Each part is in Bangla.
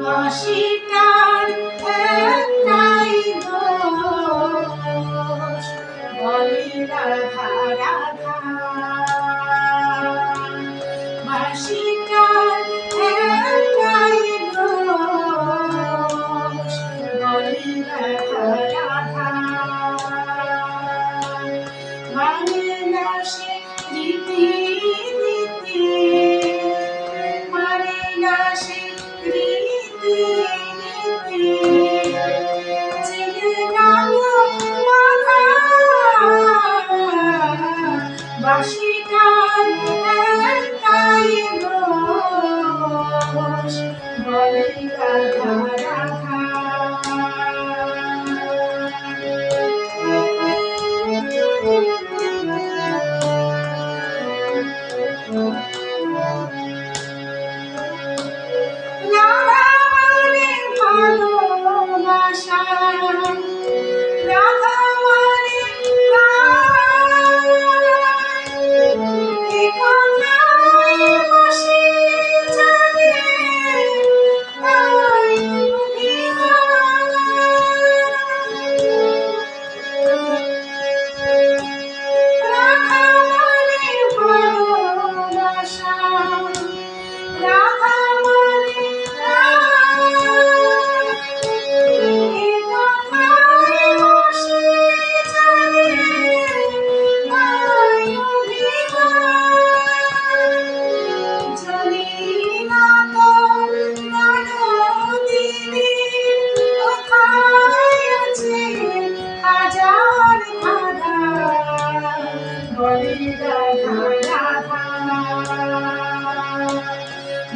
অস্বীকার একটাই দোষ বলে রাধা রাধা অস্বীকার একটাই দোষ বলে রাধা রাধা মানে না সে দ্বিতীয় Shri Radha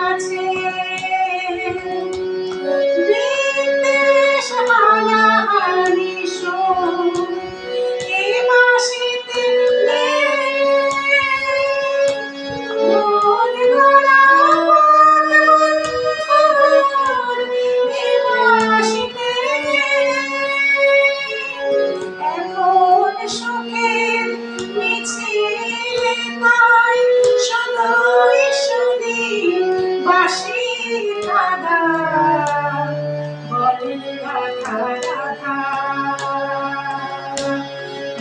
Nazi.